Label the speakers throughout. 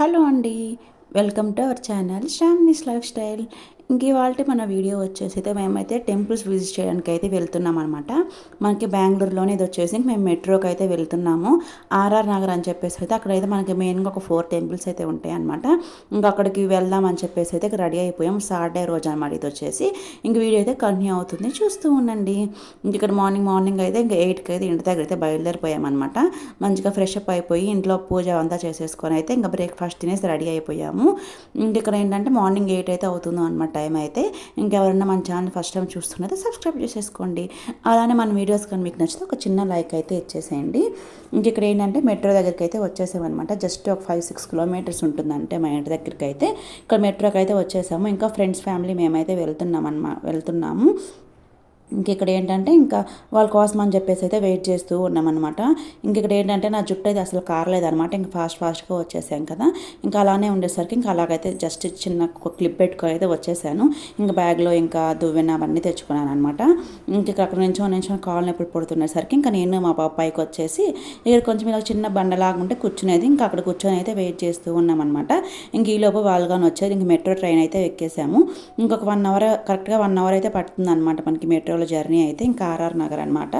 Speaker 1: Hello అండి welcome to our channel శ్రామ్నిస్ lifestyle. ఇవాళ మన వీడియో వచ్చేసి అయితే మేమైతే టెంపుల్స్ విజిట్ చేయడానికి అయితే వెళ్తున్నాం అనమాట మనకి బెంగళూరులోనే ఇది వచ్చేసి మేము మెట్రోకి అయితే వెళ్తున్నాము. ఆర్ఆర్ నగర్ అని చెప్పేసి అయితే అక్కడైతే మనకి మెయిన్గా ఒక ఫోర్ టెంపుల్స్ అయితే ఉంటాయి అనమాట ఇంకా అక్కడికి వెళ్దాం అని చెప్పేసి అయితే రెడీ అయిపోయాం. సాటర్డే రోజు అనమాట ఇది వచ్చేసి ఇంక వీడియో అయితే కంటిన్యూ అవుతుంది. చూస్తూ ఉండండి. ఇంక ఇక్కడ మార్నింగ్ మార్నింగ్ అయితే ఇంకా ఎయిట్కి అయితే ఇంటి దగ్గర అయితే బయలుదేరిపోయామన్నమాట. మంచిగా ఫ్రెష్ అప్ అయిపోయి ఇంట్లో పూజ అంతా చేసేసుకొని అయితే ఇంకా బ్రేక్ఫాస్ట్ తినేసి రెడీ అయిపోయాము. ఇంక ఇక్కడ ఏంటంటే మార్నింగ్ ఎయిట్ అయితే అవుతుందో అనమాట టైం అయితే ఇంకెవరన్నా మన ఛానల్ ఫస్ట్ టైం చూస్తున్నది సబ్స్క్రైబ్ చేసేసుకోండి. అలానే మన వీడియోస్ కానీ మీకు నచ్చితే ఒక చిన్న లైక్ అయితే ఇచ్చేసేయండి. ఇంక ఇక్కడ ఏంటంటే మెట్రో దగ్గరికి అయితే వచ్చేసామన్నమాట. జస్ట్ ఒక ఫైవ్ సిక్స్ కిలోమీటర్స్ ఉంటుందంటే మా ఇంటి దగ్గరికి అయితే ఇక్కడ మెట్రోకి అయితే వచ్చేసాము. ఇంకా ఫ్రెండ్స్ ఫ్యామిలీ మేమైతే వెళ్తున్నాం అన్నమా వెళ్తున్నాము. ఇంక ఇక్కడ ఏంటంటే ఇంకా వాళ్ళ కోసం అని చెప్పేసి అయితే వెయిట్ చేస్తూ ఉన్నామన్నమాట. ఇంక ఇక్కడ ఏంటంటే నా జుట్టు అయితే అసలు కారలేదనమాట ఇంకా ఫాస్ట్ ఫాస్ట్గా వచ్చేసాం కదా. ఇంకా అలానే ఉండేసరికి ఇంకా అలాగైతే జస్ట్ చిన్న క్లిప్ పెట్టుకొని అయితే వచ్చేసాను. ఇంకా బ్యాగ్లో ఇంకా దువ్వెన అవన్నీ తెచ్చుకున్నాను అనమాట ఇంక అక్కడ నుంచో నుంచో కాళ్ళు నొప్పులు పడుతున్నసరికి ఇంకా నేను మా పాప పైకి వచ్చేసి ఇక్కడ కొంచెం ఇలా చిన్న బండలాగా ఉంటే కూర్చునేది. ఇంకా అక్కడ కూర్చొని అయితే వెయిట్ చేస్తూ ఉన్నామన్నమాట. ఇంక ఈలోపు వాళ్ళగానే వచ్చేది ఇంక మెట్రో ట్రైన్ అయితే ఎక్కేసాము. ఇంకొక వన్ అవర్ కరెక్ట్గా వన్ అవర్ అయితే పడుతుంది అనమాట మనకి మెట్రో రోజుల జర్నీ అయితే ఇంకా ఆర్ఆర్ నగర్ అనమాట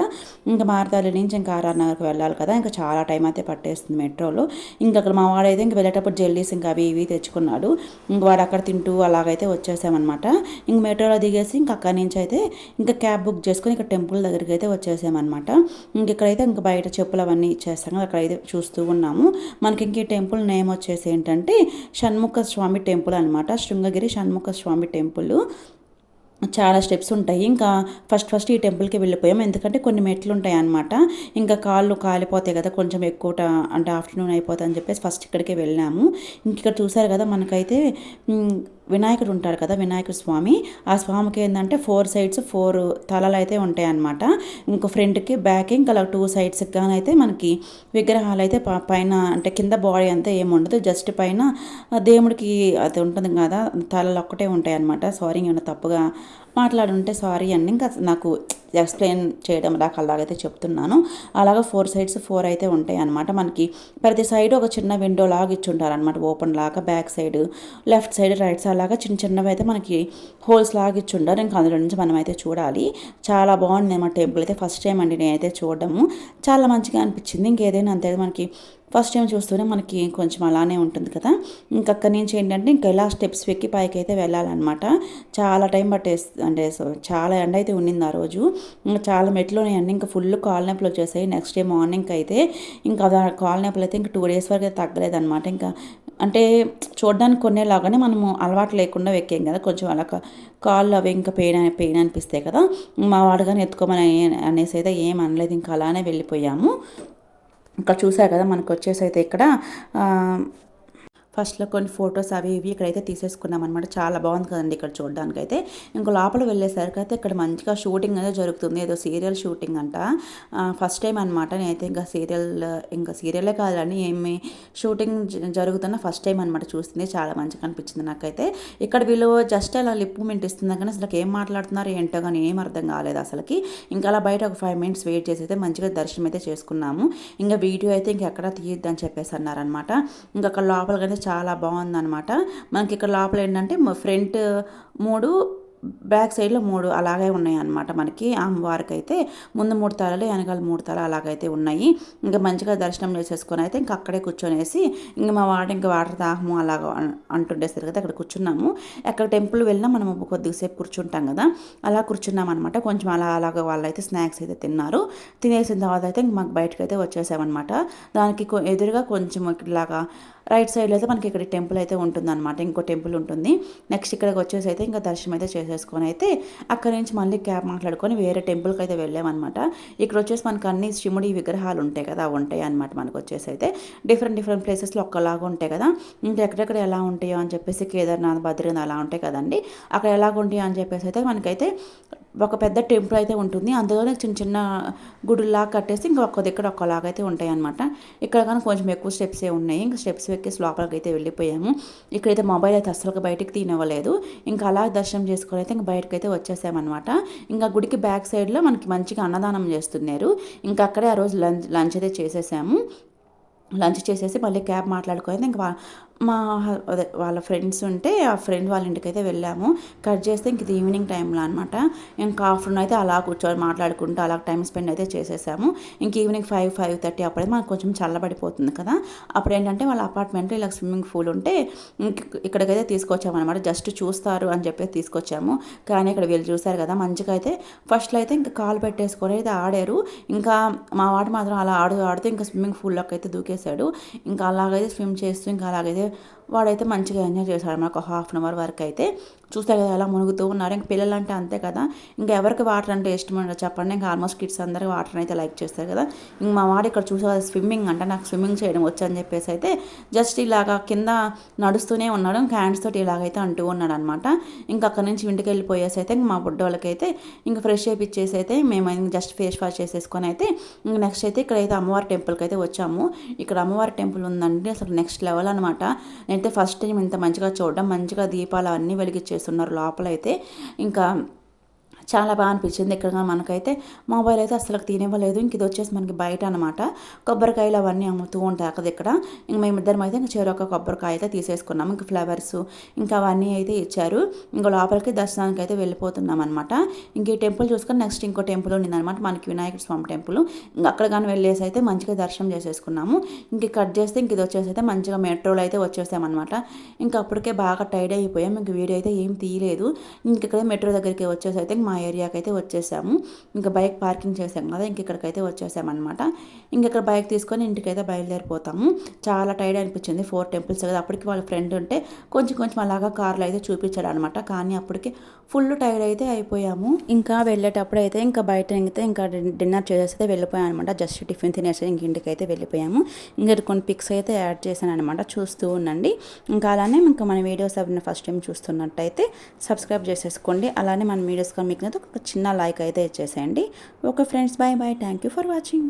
Speaker 1: ఇంకా మారతాలి నుంచి ఇంకా ఆర్ఆర్ నగర్కి వెళ్ళాలి కదా. ఇంకా చాలా టైం అయితే పట్టేస్తుంది మెట్రోలో. ఇంకా అక్కడ మా వాడైతే ఇంకా వెళ్ళేటప్పుడు జెల్లీస్ ఇంకా అవి ఇవి తెచ్చుకున్నాడు. ఇంక వాడు అక్కడ తింటూ అలాగైతే వచ్చేసామన్నమాట. ఇంక మెట్రోలో దిగేసి ఇంక అక్కడి నుంచి అయితే ఇంకా క్యాబ్ బుక్ చేసుకొని ఇంకా టెంపుల్ దగ్గరికి అయితే వచ్చేసామన్నమాట. ఇంక ఇక్కడైతే ఇంకా బయట చెప్పులు అవన్నీ ఇచ్చేస్తాం అక్కడైతే చూస్తూ ఉన్నాము. మనకి ఇంక టెంపుల్ నేమ్ వచ్చేసి ఏంటంటే షణ్ముఖ స్వామి టెంపుల్ అనమాట శృంగగిరి షణ్ముఖ స్వామి టెంపుల్. చాలా స్టెప్స్ ఉంటాయి. ఇంకా ఫస్ట్ ఫస్ట్ ఈ టెంపుల్కి వెళ్ళిపోయాం. ఎందుకంటే కొన్ని మెట్లు ఉంటాయి అనమాట ఇంకా కాళ్ళు కాలిపోతాయి కదా కొంచెం ఎక్కువ అంటే ఆఫ్టర్నూన్ అయిపోతుంది అని చెప్పేసి ఫస్ట్ ఇక్కడికి వెళ్ళాము. ఇంక ఇక్కడ చూసారు కదా మనకైతే వినాయకుడు ఉంటారు కదా వినాయకుడు స్వామి. ఆ స్వామికి ఏంటంటే ఫోర్ సైడ్స్ ఫోర్ తలలు అయితే ఉంటాయి అన్నమాట ఇంకో ఫ్రంట్కి బ్యాక్ ఇంకా అలా టూ సైడ్స్ కానీ అయితే మనకి విగ్రహాలు అయితే పైన అంటే కింద బాడీ అంతా ఏముండదు జస్ట్ పైన దేవుడికి అది ఉంటుంది కదా తలలు ఒక్కటే ఉంటాయి అన్నమాట సారీ ఏమైనా తప్పుగా మాట్లాడుంటే సారీ అండి. ఇంకా నాకు ఎక్స్ప్లెయిన్ చేయడం దాకా అలాగైతే చెప్తున్నాను. అలాగా ఫోర్ సైడ్స్ ఫోర్ అయితే ఉంటాయి అనమాట మనకి ప్రతి సైడ్ ఒక చిన్న విండో లాగా ఇచ్చుంటారు అనమాట ఓపెన్ లాగా back side left side right side లాగా చిన్న చిన్నవి అయితే మనకి హోల్స్ లాగా ఇచ్చుంటారు ఇంకా అందులో నుంచి మనం అయితే చూడాలి. చాలా బాగుంది అనమాట టెంపుల్ అయితే. ఫస్ట్ టైం అండి నేనైతే చూడడము. చాలా మంచిగా అనిపించింది. ఇంకేదైనా అంతే. మనకి ఫస్ట్ టైం చూస్తూనే మనకి కొంచెం అలానే ఉంటుంది కదా. ఇంక అక్కడి నుంచి ఏంటంటే ఇంకా ఎలా స్టెప్స్ ఎక్కి పైకి అయితే వెళ్ళాలన్నమాట. చాలా టైం పట్టేస్తుంది అంటే సో చాలా ఎండ అయితే ఉండింది ఆ రోజు. ఇంకా చాలా మెట్లు ఉన్నాయండి ఇంకా ఫుల్ కాల్ నొప్పులు వచ్చేసాయి. నెక్స్ట్ డే మార్నింగ్ అయితే ఇంకా కాల్ నొప్పులు అయితే ఇంకా టూ డేస్ వరకు అయితే తగ్గలేదన్నమాట. ఇంకా అంటే చూడడానికి కొనేలాగానే మనము అలవాటు లేకుండా ఎక్కాం కదా. కొంచెం అలా కాళ్ళు అవి ఇంకా పెయిన్ పెయిన్ అనిపిస్తాయి కదా. మా వాడుగానే ఎత్తుకోమని అనేసి అయితే ఏం అనలేదు. ఇంకా అలానే వెళ్ళిపోయాము. ఇంకా చూసారు కదా మనకు వచ్చేసి అయితే ఇక్కడ ఫస్ట్లో కొన్ని ఫొటోస్ అవి ఇవి ఇక్కడైతే తీసేసుకున్నాం అనమాట చాలా బాగుంది కదండి ఇక్కడ చూడడానికి అయితే ఇంకా లోపల వెళ్ళేసరికి అయితే ఇక్కడ మంచిగా షూటింగ్ అయితే జరుగుతుంది. ఏదో సీరియల్ షూటింగ్ అంట. ఫస్ట్ టైం అనమాట నేనైతే ఇంకా సీరియల్ ఇంకా సీరియలే కాదని ఏమి షూటింగ్ జరుగుతున్న ఫస్ట్ టైం అనమాట చూస్తుంది. చాలా మంచిగా అనిపించింది నాకైతే. ఇక్కడ వీళ్ళు జస్ట్ అలా లిప్ మింట్ ఇస్తుంది కానీ అసలు ఏం మాట్లాడుతున్నారు ఏంటో కానీ ఏం అర్థం కాలేదు అసలుకి. ఇంకా అలా బయట ఒక ఫైవ్ మినిట్స్ వెయిట్ చేసి అయితే మంచిగా దర్శనం అయితే చేసుకున్నాము. ఇంకా వీడియో అయితే ఇంకెక్కడ తీయొద్దని చెప్పేసి అన్నారనమాట ఇంకా అక్కడ లోపలికైతే చాలా బాగుందనమాట మనకి ఇక్కడ లోపల ఏంటంటే ఫ్రంట్ మూడు బ్యాక్ సైడ్లో మూడు అలాగే ఉన్నాయి అనమాట మనకి. అమ్మవారికి అయితే ముందు మూడు తలలు వెనకాల మూడు తల అలాగైతే ఉన్నాయి. ఇంకా మంచిగా దర్శనం చేసేసుకొని అయితే ఇంకా అక్కడే కూర్చొనేసి ఇంకా మా వాడు ఇంకా వాటర్ దాహము అలాగ అంటుండేసరికి అయితే అక్కడ కూర్చున్నాము. ఎక్కడ టెంపుల్ వెళ్ళినా మనం కొద్దిసేపు కూర్చుంటాం కదా అలా కూర్చున్నాం అనమాట కొంచెం అలా అలాగ వాళ్ళైతే స్నాక్స్ అయితే తిన్నారు. తినేసిన తర్వాత అయితే మాకు బయటకు అయితే వచ్చేసామన్నమాట. దానికి ఎదురుగా కొంచెం ఇట్లాగా రైట్ సైడ్లో అయితే మనకి ఇక్కడ టెంపుల్ అయితే ఉంటుందన్నమాట. ఇంకో టెంపుల్ ఉంటుంది. నెక్స్ట్ ఇక్కడికి వచ్చేసి అయితే ఇంకా దర్శనం అయితే చేసేసుకొని అయితే అక్కడ నుంచి మళ్ళీ క్యాబ్ మాట్లాడుకొని వేరే టెంపుల్కి అయితే వెళ్ళామన్నమాట. ఇక్కడ వచ్చేసి మనకు అన్ని శివుడి విగ్రహాలు ఉంటాయి కదా అవి ఉంటాయి అనమాట మనకు వచ్చేసి అయితే. డిఫరెంట్ డిఫరెంట్ ప్లేసెస్లో ఒక్కలాగా ఉంటాయి కదా. ఇంకా ఎక్కడెక్కడ ఎలా ఉంటాయో అని చెప్పేసి కేదార్నాథ్ బద్రీనాథ్ అలా ఉంటాయి కదండి. అక్కడ ఎలాగ ఉంటాయో అని చెప్పేసి అయితే మనకైతే ఒక పెద్ద టెంపుల్ అయితే ఉంటుంది. అందులోనే చిన్న చిన్న గుడిలాగా కట్టేసి ఇంకా ఒక్క దగ్గర ఒక్కలాగైతే ఉంటాయి అనమాట ఇక్కడ కానీ కొంచెం ఎక్కువ స్టెప్స్ ఏ ఉన్నాయి. ఇంకా స్టెప్స్ ఎక్కేసి లోపలికి అయితే వెళ్ళిపోయాము. ఇక్కడైతే మొబైల్ అయితే అసలు బయటికి తినవ్వలేదు. ఇంకా అలా దర్శనం చేసుకొని అయితే ఇంకా బయటకు అయితే వచ్చేసామన్నమాట. ఇంకా గుడికి బ్యాక్ సైడ్లో మనకి మంచిగా అన్నదానం చేస్తున్నారు. ఇంకా అక్కడే ఆ రోజు లంచ్ లంచ్ అయితే చేసేసాము. లంచ్ చేసేసి మళ్ళీ క్యాబ్ మాట్లాడుకొని ఇంకా మా అదే వాళ్ళ ఫ్రెండ్స్ ఉంటే ఆ ఫ్రెండ్ వాళ్ళ ఇంటికి అయితే వెళ్ళాము. కట్ చేస్తే ఇంక ఇది ఈవినింగ్ టైంలో అనమాట ఇంకా ఆఫ్టర్నూన్ అయితే అలా కూర్చొని మాట్లాడుకుంటూ అలా టైం స్పెండ్ అయితే చేసేసాము. ఇంక ఈవినింగ్ ఫైవ్ ఫైవ్ థర్టీ అప్పుడైతే మనకు కొంచెం చల్లబడిపోతుంది కదా. అప్పుడు ఏంటంటే వాళ్ళ అపార్ట్మెంట్లో ఇలా స్విమ్మింగ్ పూల్ ఉంటే ఇంక ఇక్కడికైతే తీసుకొచ్చామన్నమాట. జస్ట్ చూస్తారు అని చెప్పి తీసుకొచ్చాము. కానీ ఇక్కడ వీళ్ళు చూశారు కదా మంచిగా అయితే ఫస్ట్లో అయితే ఇంకా కాలు పెట్టేసుకొని అయితే ఆడారు. ఇంకా మా వాడు మాత్రం అలా ఆడు ఆడుతూ ఇంకా స్విమ్మింగ్ పూల్లోకి అయితే దూకేశాడు. ఇంకా అలాగైతే స్విమ్ చేస్తూ ఇంకా అలాగైతే వాడైతే మంచిగా ఎంజాయ్ చేశాడు మనకు ఒక హాఫ్ అన్ అవర్ వరకు అయితే చూస్తారు కదా ఎలా మునుగుతూ ఉన్నారు. ఇంక పిల్లలు అంటే అంతే కదా. ఇంకా ఎవరికి వాటర్ అంటే ఇష్టం ఉండదు చెప్పండి. ఇంకా ఆల్మోస్ట్ కిడ్స్ అందరూ వాటర్ అయితే లైక్ చేస్తారు కదా. ఇంక మా వాడు ఇక్కడ చూసే స్విమ్మింగ్ అంటే నాకు స్విమ్మింగ్ చేయడం వచ్చని చెప్పేసి అయితే జస్ట్ ఇలాగా కింద నడుస్తూనే ఉన్నాడు. ఇంకా హ్యాండ్స్ తోటి ఇలాగైతే అంటూ ఉన్నాడు అనమాట ఇంకా అక్కడ నుంచి ఇంటికి వెళ్ళిపోయేసి అయితే ఇంక మా బుడ్డోళ్ళకైతే ఇంకా ఫ్రెష్ చేపిచ్చేసి అయితే మేము జస్ట్ ఫేస్ వాష్ చేసేసుకొని అయితే ఇంక నెక్స్ట్ అయితే ఇక్కడైతే అమ్మవారి టెంపుల్కి అయితే వచ్చాము. ఇక్కడ అమ్మవారి టెంపుల్ ఉందండి అసలు నెక్స్ట్ లెవెల్ అనమాట. నేనైతే ఫస్ట్ టైం ఇంత మంచిగా చూడడం మంచిగా దీపాలు అన్నీ వెలిగించేసి ఉన్నారు లోపల అయితే ఇంకా చాలా బాగా అనిపించింది ఇక్కడ మనకైతే. మొబైల్ అయితే అసలు తినివ్వలేదు. ఇంక ఇది వచ్చేసి మనకి బయట అనమాట కొబ్బరికాయలు అవన్నీ అమ్ముతూ ఉంటాయి అక్కడ ఇక్కడ. ఇంక మేమిద్దరం అయితే ఇంక చెరొక కొబ్బరికాయ అయితే తీసేసుకున్నాము ఇంక ఫ్లవర్స్ ఇంకా అవన్నీ అయితే ఇచ్చారు. ఇంకా లోపలికి దర్శనానికి అయితే వెళ్ళిపోతున్నాం అనమాట ఇంక ఈ టెంపుల్ చూసుకొని నెక్స్ట్ ఇంకో టెంపుల్ ఉండిందనమాట మనకి వినాయకుడు స్వామి టెంపుల్. ఇంకా అక్కడ కానీ వెళ్ళేసి అయితే మంచిగా దర్శనం చేసేసుకున్నాము. ఇంక కట్ చేస్తే ఇంక ఇది వచ్చేసి అయితే మంచిగా మెట్రోలో అయితే వచ్చేసామన్నమాట ఇంకా అప్పటికే బాగా టైర్డ్ అయిపోయాం. ఇంక వీడియో అయితే ఏం తీయలేదు. ఇంక ఇక్కడ మెట్రో దగ్గరికి వచ్చేసి అయితే మా ఏరియాకి అయితే వచ్చేసాము. ఇంకా బైక్ పార్కింగ్ చేసాం కదా ఇంక ఇక్కడికైతే వచ్చేసామన్నమాట. ఇంక ఇక్కడ బైక్ తీసుకొని ఇంటికైతే బయలుదేరిపోతాము. చాలా టైర్డ్ అనిపించింది. ఫోర్ టెంపుల్స్ కదా అప్పటికి వాళ్ళ ఫ్రెండ్ ఉంటే కొంచెం కొంచెం అలాగా కార్లు అయితే చూపించాడు అనమాట కానీ అప్పటికి ఫుల్ టైర్డ్ అయితే అయిపోయాము. ఇంకా వెళ్ళేటప్పుడు అయితే ఇంకా బయట అయితే ఇంకా డిన్నర్ చేసేసి అయితే వెళ్ళిపోయాం అనమాట జస్ట్ టిఫిన్ తినేసి ఇంక ఇంటికైతే వెళ్ళిపోయాము. ఇంకా కొన్ని పిక్స్ అయితే యాడ్ చేశాను అనమాట చూస్తూ ఉండండి. ఇంకా అలానే ఇంకా మన వీడియోస్ ఫస్ట్ టైం చూస్తున్నట్టయితే సబ్స్క్రైబ్ చేసేసుకోండి. అలానే మన వీడియోస్ మీకు ఒక చిన్న లైక్ అయితే ఇచ్చేసేయండి. Okay friends bye bye thank you for watching.